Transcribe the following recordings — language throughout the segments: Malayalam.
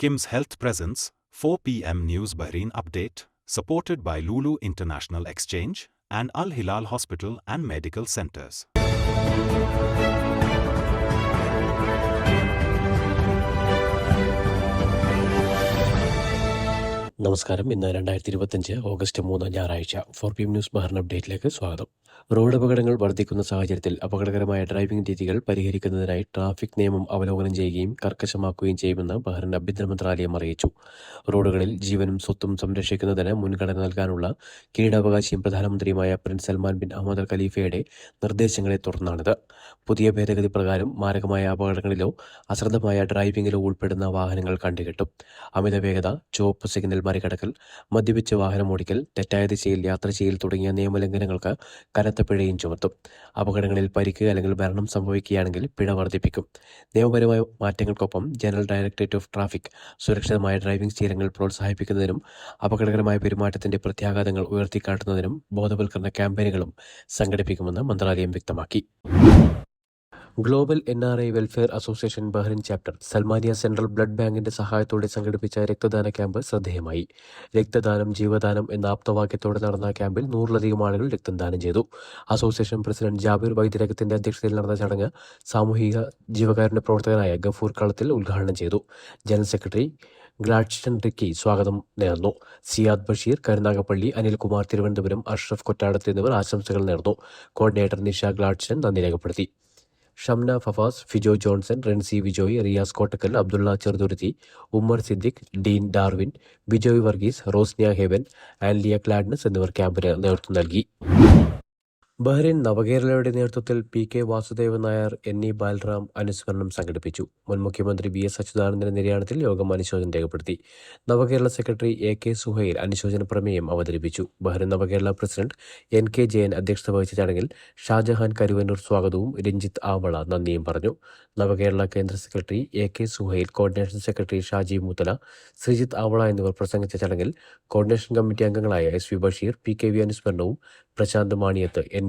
Kim's Health Presence, 4 p.m. News Bahrain Update, supported by Lulu International Exchange and Al Hilal Hospital and Medical Centers. നമസ്കാരം ഇന്ന് രണ്ടായിരത്തി ഇരുപത്തഞ്ച് ഓഗസ്റ്റ് മൂന്ന് ഞായറാഴ്ച four P M news Bahrain അപ്ഡേറ്റിലേക്ക് സ്വാഗതം റോഡ് അപകടങ്ങൾ വർദ്ധിക്കുന്ന സാഹചര്യത്തിൽ അപകടകരമായ ഡ്രൈവിംഗ് രീതികൾ പരിഹരിക്കുന്നതിനായി ട്രാഫിക് നിയമം അവലോകനം ചെയ്യുകയും കർക്കശമാക്കുകയും ചെയ്യുമെന്ന് ബഹ്റിൻ ആഭ്യന്തര മന്ത്രാലയം അറിയിച്ചു. റോഡുകളിൽ ജീവനും സ്വത്തും സംരക്ഷിക്കുന്നതിന് മുൻഗണന നൽകാനുള്ള കിരീടാവകാശിയും പ്രധാനമന്ത്രിയുമായ prince Salman bin Ahmed Al ഖലീഫയുടെ നിർദ്ദേശങ്ങളെ തുടർന്നാണിത്. പുതിയ ഭേദഗതി പ്രകാരം മാരകമായ അപകടങ്ങളിലോ അശ്രദ്ധമായ ഡ്രൈവിംഗിലോ ഉൾപ്പെടുന്ന വാഹനങ്ങൾ കണ്ടുകെട്ടും. അമിത വേഗത ചുവപ്പ് സിഗ്നൽ മറികടക്കൽ മദ്യപിച്ച് വാഹനമോടിക്കൽ തെറ്റായ ദിശയിൽ യാത്ര ചെയ്യൽ തുടങ്ങിയ നിയമലംഘനങ്ങൾക്ക് കനത്ത പിഴയും ചുമത്തും. അപകടങ്ങളിൽ പരിക്ക് അല്ലെങ്കിൽ മരണം സംഭവിക്കുകയാണെങ്കിൽ പിഴ വർദ്ധിപ്പിക്കും. നിയമപരമായ മാറ്റങ്ങൾക്കൊപ്പം ജനറൽ ഡയറക്ടറേറ്റ് ഓഫ് ട്രാഫിക് സുരക്ഷിതമായ ഡ്രൈവിംഗ് ശീലങ്ങൾ പ്രോത്സാഹിപ്പിക്കുന്നതിനും അപകടകരമായ പെരുമാറ്റത്തിന്റെ പ്രത്യാഘാതങ്ങൾ ഉയർത്തിക്കാട്ടുന്നതിനും ബോധവൽക്കരണ ക്യാമ്പയിനുകളും സംഘടിപ്പിക്കുമെന്ന് മന്ത്രാലയം വ്യക്തമാക്കി. Global N R I welfare association Bahrain chapter. Salmaniya central blood ബാങ്കിന്റെ സഹായത്തോടെ സംഘടിപ്പിച്ച രക്തദാന ക്യാമ്പ് ശ്രദ്ധേയമായി. രക്തദാനം ജീവദാനം എന്ന ആപ്തവാക്യത്തോടെ നടന്ന ക്യാമ്പിൽ നൂറിലധികം ആളുകൾ രക്തം ദാനം ചെയ്തു. അസോസിയേഷൻ പ്രസിഡന്റ് ജാബിർ വൈദ്യരകത്തിന്റെ അധ്യക്ഷതയിൽ നടന്ന ചടങ്ങ് സാമൂഹിക ജീവകാരുണ്യ പ്രവർത്തകനായ ഗഫൂർ കളത്തിൽ ഉദ്ഘാടനം ചെയ്തു. ജനറൽ സെക്രട്ടറി ഗ്ലാഡ്സ്റ്റൺ റിക്കി സ്വാഗതം നേർന്നു. സിയാദ് ബഷീർ കരുനാഗപ്പള്ളി അനിൽകുമാർ തിരുവനന്തപുരം അഷ്റഫ് കൊറ്റാടത്ത് എന്നിവർ ആശംസകൾ നേർന്നു. കോർഡിനേറ്റർ നിഷ ഗ്ലാഡ്സ്റ്റൺ നന്ദി രേഖപ്പെടുത്തി. Shamna Fafas Fijo Johnson Renzi Vijoy Riyas Kottakkal Abdulla Cheruthuruthy Ummer Siddique Dean Darwin Bijoy Varghese റോസ്നിയ haven Anliya ക്ലാഡ്നസ് എന്നിവർ ക്യാമ്പിന് നേതൃത്വം നൽകി. ബഹ്റിൻ നവകേരളയുടെ നേതൃത്വത്തിൽ P K Vasudevan Nair N E Balaram അനുസ്മരണം സംഘടിപ്പിച്ചു. മുൻ മുഖ്യമന്ത്രി വി എസ് അച്യുതാനന്ദന്റെ നിര്യാണത്തിൽ യോഗം അനുശോചനം രേഖപ്പെടുത്തി. Navakerala secretary A K Suhail അനുശോചന പ്രമേയം അവതരിപ്പിച്ചു. Bahrain Navakerala president N K Jayan അധ്യക്ഷത വഹിച്ച ചടങ്ങിൽ ഷാജഹാൻ കരുവന്നൂർ സ്വാഗതവും രഞ്ജിത്ത് ആവള നന്ദിയും പറഞ്ഞു. നവകേരള കേന്ദ്ര secretary A K Suhail coordination secretary Shaji Muthala Sreejith Avala എന്നിവർ പ്രസംഗിച്ച ചടങ്ങിൽ കോർഡിനേഷൻ കമ്മിറ്റി അംഗങ്ങളായ S V Basheer P K V അനുസ്മരണവും Prashant Maniyath N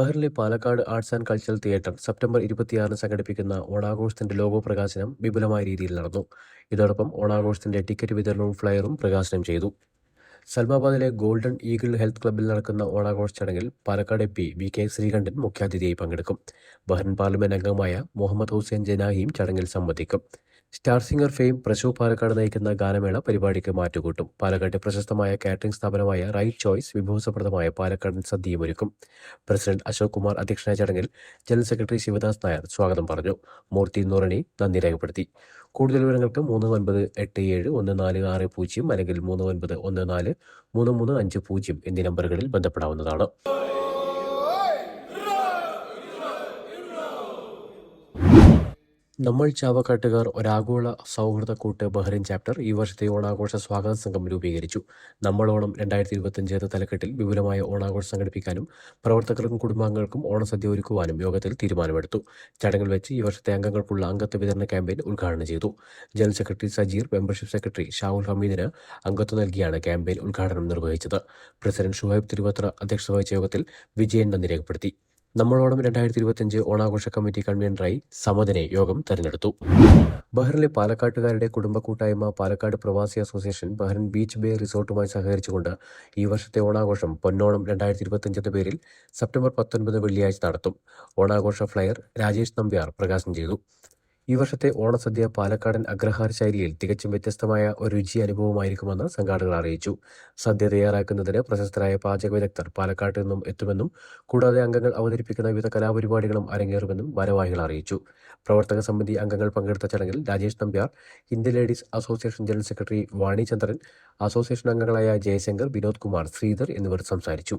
ബഹ്റിലെ Palakkad arts and cultural theatre September ഇരുപത്തിയാറിന് സംഘടിപ്പിക്കുന്ന ഓണാഘോഷത്തിന്റെ ലോഗോ പ്രകാശനം വിപുലമായ രീതിയിൽ നടന്നു. ഇതോടൊപ്പം ഓണാഘോഷത്തിന്റെ ടിക്കറ്റ് വിതരണവും ഫ്ലയറും പ്രകാശനം ചെയ്തു. സൽമാബാദിലെ ഗോൾഡൻ ഈഗിൾ ഹെൽത്ത് ക്ലബ്ബിൽ നടക്കുന്ന ഓണാഘോഷ ചടങ്ങിൽ Palakkad M P V K Sreekandan മുഖ്യാതിഥിയായി പങ്കെടുക്കും. ബഹ്റിൻ പാർലമെന്റ് അംഗമായ മുഹമ്മദ് ഹുസൈൻ ജനാഹിയും ചടങ്ങിൽ സംബന്ധിക്കും. Star singer fame Prashu Palakkad നയിക്കുന്ന ഗാനമേള പരിപാടിക്ക് മാറ്റുകൂട്ടും. പാലക്കാട്ടെ പ്രശസ്തമായ കാറ്ററിംഗ് സ്ഥാപനമായ റൈറ്റ് ചോയ്സ് വിഭവസപ്രദമായ പാലക്കാടൻ സദ്യയും ഒരുക്കും. പ്രസിഡന്റ് അശോക് കുമാർ അധ്യക്ഷനായ ചടങ്ങിൽ ജനറൽ സെക്രട്ടറി ശിവദാസ് നായർ സ്വാഗതം പറഞ്ഞു. മൂർത്തി നുറണി നന്ദി രേഖപ്പെടുത്തി. കൂടുതൽ വിവരങ്ങൾക്ക് മൂന്ന് ഒൻപത് എട്ട് ഏഴ് ഒന്ന് നാല് ആറ് പൂജ്യം അല്ലെങ്കിൽ മൂന്ന് ഒൻപത് ഒന്ന് നാല് മൂന്ന് മൂന്ന് അഞ്ച് പൂജ്യം എന്നീ നമ്പറുകളിൽ ബന്ധപ്പെടാവുന്നതാണ്. നമ്മൾ ചാവക്കാട്ടുകാർ ഒരാഗോള സൗഹൃദ കൂട്ട് ബഹ്റിൻ ചാപ്റ്റർ ഈ വർഷത്തെ ഓണാഘോഷ സ്വാഗത സംഘം രൂപീകരിച്ചു. നമ്മൾ ഓണം രണ്ടായിരത്തി ഇരുപത്തിയഞ്ച് എന്ന തലക്കെട്ടിൽ വിപുലമായ ഓണാഘോഷം സംഘടിപ്പിക്കാനും പ്രവർത്തകർക്കും കുടുംബാംഗങ്ങൾക്കും ഓണസദ്യ ഒരുക്കുവാനും യോഗത്തിൽ തീരുമാനമെടുത്തു. ചടങ്ങിൽ വെച്ച് ഈ വർഷത്തെ അംഗങ്ങൾക്കുള്ള അംഗത്വ വിതരണ ക്യാമ്പയിൻ ഉദ്ഘാടനം ചെയ്തു. General secretary Sajeer membership secretary Shahul ഹമീദിന് അംഗത്വം നൽകിയാണ് ക്യാമ്പയിൻ ഉദ്ഘാടനം നിർവഹിച്ചത്. പ്രസിഡന്റ് ഷുഹൈബ് തിരുവത്ര അധ്യക്ഷത വഹിച്ച യോഗത്തിൽ വിജയൻ നന്ദി രേഖപ്പെടുത്തി. നമ്മളോടം രണ്ടായിരത്തി ഇരുപത്തിയഞ്ച് ഓണാഘോഷ കമ്മിറ്റി കൺവീനറായി സമദിനെ യോഗം തെരഞ്ഞെടുത്തു. ബഹ്റിലെ പാലക്കാട്ടുകാരുടെ കുടുംബ കൂട്ടായ്മ Palakkad Pravasi association Bahrain beach bay റിസോർട്ടുമായി സഹകരിച്ചുകൊണ്ട് ഈ വർഷത്തെ ഓണാഘോഷം പൊന്നോണം രണ്ടായിരത്തി ഇരുപത്തിയഞ്ച് എന്ന പേരിൽ സെപ്റ്റംബർ പത്തൊൻപത് വെള്ളിയാഴ്ച നടത്തും. ഓണാഘോഷ ഫ്ലയർ രാജേഷ് നമ്പ്യാർ പ്രകാശനം ചെയ്തു. ഈ വർഷത്തെ ഓണസദ്യ പാലക്കാടൻ അഗ്രഹാര ശൈലിയിൽ തികച്ചും വ്യത്യസ്തമായ ഒരു രുചി അനുഭവമായിരിക്കുമെന്ന് സംഘാടകർ അറിയിച്ചു. സദ്യ തയ്യാറാക്കുന്നതിന് പ്രശസ്തരായ പാചക വിദഗ്ധർ പാലക്കാട്ട് നിന്നും എത്തുമെന്നും കൂടാതെ അംഗങ്ങൾ അവതരിപ്പിക്കുന്ന വിവിധ കലാപരിപാടികളും അരങ്ങേറുമെന്നും ഭാരവാഹികൾ അറിയിച്ചു. പ്രവർത്തക സമിതി അംഗങ്ങൾ പങ്കെടുത്ത ചടങ്ങിൽ Rajesh Nambiar Indian ladies association general secretary Vanichandran association അംഗങ്ങളായ ജയശങ്കർ വിനോദ് കുമാർ ശ്രീധർ എന്നിവർ സംസാരിച്ചു.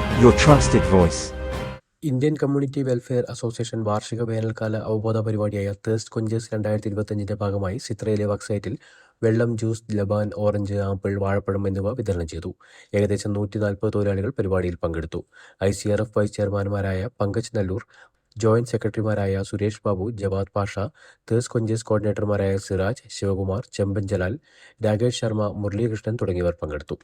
your trusted voice. Indian community welfare association വാർഷിക വേനൽക്കാല അവബോധ പരിപാടിയായ തേഴ്സ്റ്റ് കൊഞ്ചേഴ്സ് രണ്ടായിരത്തി ഇരുപത്തഞ്ചിന്റെ ഭാഗമായി സിത്രയിലെ വെബ്സൈറ്റിൽ വെള്ളം ജ്യൂസ് ലബാൻ ഓറഞ്ച് ആപ്പിൾ വാഴപ്പഴം എന്നിവ വിതരണം ചെയ്തു. ഏകദേശം നൂറ്റി നാൽപ്പത് തൊഴിലാളികൾ പരിപാടിയിൽ പങ്കെടുത്തു. I C R F vice ചെയർമാൻമാരായ Pankaj Nallur joint സെക്രട്ടറിമാരായ സുരേഷ് ബാബു ജവാദ് പാഷ തേഴ്സ് കൊഞ്ചേഴ്സ് കോർഡിനേറ്റർമാരായ സിറാജ് ശിവകുമാർ ചെമ്പൻ ജലാൽ രാകേഷ് ശർമ്മ മുരളീകൃഷ്ണൻ തുടങ്ങിയവർ പങ്കെടുത്തു.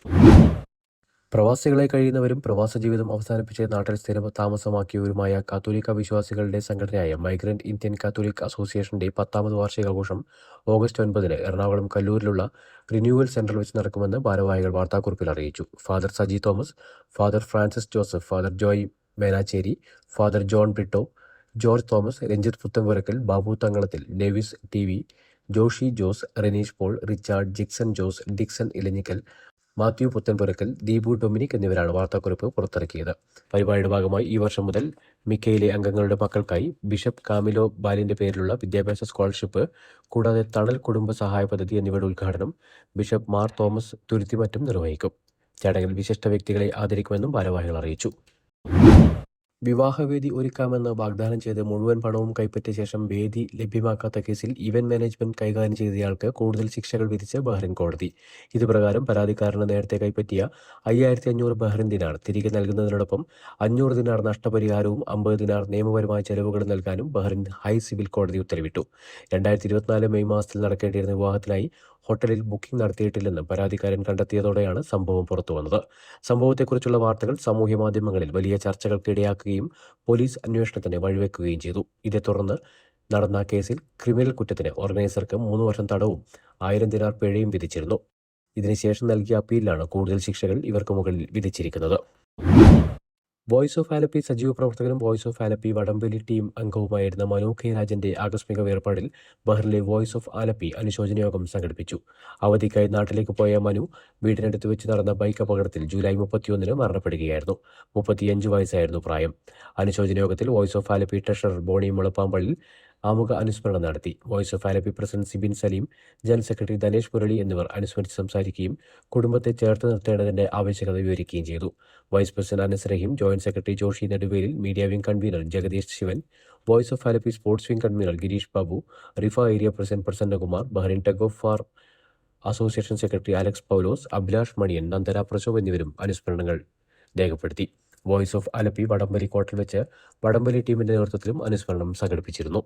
പ്രവാസികളെ കഴിയുന്നവരും പ്രവാസ ജീവിതം അവസാനിപ്പിച്ച് നാട്ടിൽ സ്ഥിര താമസമാക്കിയവരുമായ കാത്തോലിക്ക വിശ്വാസികളുടെ സംഘടനയായ മൈഗ്രന്റ് ഇന്ത്യൻ കാത്തോലിക് അസോസിയേഷന്റെ പത്താമത് വാർഷികാഘോഷം ഓഗസ്റ്റ് ഒൻപതിന് എറണാകുളം കല്ലൂരിലുള്ള റിന്യൂവൽ സെന്ററിൽ വെച്ച് നടക്കുമെന്ന് ഭാരവാഹികൾ വാർത്താക്കുറിപ്പിൽ അറിയിച്ചു. Father Saji Thomas father Francis Joseph father Joy Menachery father John Britto George Thomas Ranjith Puthenpurackal Babu Thangalathil Davis T V Joshy Jose Renish Paul Richard Jixon Jose Dixon Elanjickal Mathew Puthenpurackal Deepu Dominic എന്നിവരാണ് വാർത്താക്കുറിപ്പ് പുറത്തിറക്കിയത്. പരിപാടിയുടെ ഭാഗമായി ഈ വർഷം മുതൽ മിക്കയിലെ അംഗങ്ങളുടെ മക്കൾക്കായി ബിഷപ്പ് കാമിലോ ബാലിന്റെ പേരിലുള്ള വിദ്യാഭ്യാസ സ്കോളർഷിപ്പ് കൂടാതെ തണൽ കുടുംബ സഹായ പദ്ധതി എന്നിവയുടെ ഉദ്ഘാടനം ബിഷപ്പ് മാർ തോമസ് തുരുത്തിമറ്റും നിർവഹിക്കും. ചടങ്ങിൽ വിശിഷ്ട വ്യക്തികളെ ആദരിക്കുമെന്നും ഭാരവാഹികൾ അറിയിച്ചു. വിവാഹവേദി ഒരുക്കാമെന്ന് വാഗ്ദാനം ചെയ്ത് മുഴുവൻ പണവും കൈപ്പറ്റിയ ശേഷം വേദി ലഭ്യമാക്കാത്ത കേസിൽ ഇവന്റ് മാനേജ്മെന്റ് കൈകാര്യം ചെയ്തയാൾക്ക് കൂടുതൽ ശിക്ഷകൾ വിധിച്ച് ബഹ്റിൻ കോടതി. ഇതുപ്രകാരം പരാതിക്കാരന് നേരത്തെ കൈപ്പറ്റിയ അയ്യായിരത്തി അഞ്ഞൂറ് ബഹ്റിൻ ദിനാർ തിരികെ നൽകുന്നതിനോടൊപ്പം അഞ്ഞൂറ് ദിനാർ നഷ്ടപരിഹാരവും അമ്പത് ദിനാർ നിയമപരമായ ചെലവുകളും നൽകാനും ബഹ്റിൻ ഹൈ സിവിൽ കോടതി ഉത്തരവിട്ടു. രണ്ടായിരത്തി മെയ് മാസത്തിൽ നടക്കേണ്ടിയിരുന്ന വിവാഹത്തിനായി ഹോട്ടലിൽ ബുക്കിംഗ് നടത്തിയിട്ടില്ലെന്ന് പരാതിക്കാരൻ കണ്ടെത്തിയതോടെയാണ് സംഭവം പുറത്തുവന്നത്. സംഭവത്തെക്കുറിച്ചുള്ള വാർത്തകൾ സാമൂഹ്യ മാധ്യമങ്ങളിൽ വലിയ ചർച്ചകൾക്കിടയാക്കുകയും പോലീസ് അന്വേഷണത്തിന് വഴിവെക്കുകയും ചെയ്തു. ഇതേ തുടർന്ന് നടന്ന കേസിൽ ക്രിമിനൽ കുറ്റത്തിന് ഓർഗനൈസർക്ക് മൂന്ന് വർഷം തടവും ആയിരം ദിനാർ പിഴയും വിധിച്ചിരുന്നു. ഇതിനുശേഷം നൽകിയ അപ്പീലിലാണ് കൂടുതൽ ശിക്ഷകൾ ഇവർക്ക് മുകളിൽ വിധിച്ചിരിക്കുന്നത്. വോയിസ് ഓഫ് ആലപ്പി സജീവ പ്രവർത്തകനും വോയിസ് ഓഫ് ആലപ്പി വടംവലി ടീം അംഗവുമായിരുന്ന മനു കെ രാജന്റെ ആകസ്മിക വേർപാടിൽ ബഹ്റിലെ വോയിസ് ഓഫ് ആലപ്പി അനുശോചന യോഗം സംഘടിപ്പിച്ചു. അവധിക്കായി നാട്ടിലേക്ക് പോയ മനു വീടിനടുത്ത് വെച്ച് നടന്ന ബൈക്ക് അപകടത്തിൽ ജൂലൈ മുപ്പത്തിയൊന്നിന് മരണപ്പെടുകയായിരുന്നു. മുപ്പത്തിയഞ്ച് വയസ്സായിരുന്നു പ്രായം. അനുശോചന യോഗത്തിൽ voice of Alleppey treasurer Boney Mulappampallil ആമുഖ അനുസ്മരണം നടത്തി. Voice of Alleppey president Sibin Saleem general secretary Dhanesh Murali എന്നിവർ അനുസ്മരിച്ച് സംസാരിക്കുകയും കുടുംബത്തെ ചേർത്ത് നിർത്തേണ്ടതിന്റെ ആവശ്യകത വിവരിക്കുകയും ചെയ്തു. Vice president Anas Rahim joint secretary Joshy Neduvelil media wing convener Jagadeesh Sivan voice of Alleppey sports wing convener Gireesh Babu Riffa area president Prasannakumar Bahrain tug of war association secretary Alex Paulose Abhilash Maniyan Nandana Prasav എന്നിവരും അനുസ്മരണങ്ങൾ രേഖപ്പെടുത്തി. വോയിസ് ഓഫ് അലപ്പി വടംവലി കോട്ടൽ വെച്ച് വടംവലി ടീമിന്റെ നേതൃത്വത്തിലും അനുസ്മരണം സംഘടിപ്പിച്ചിരുന്നു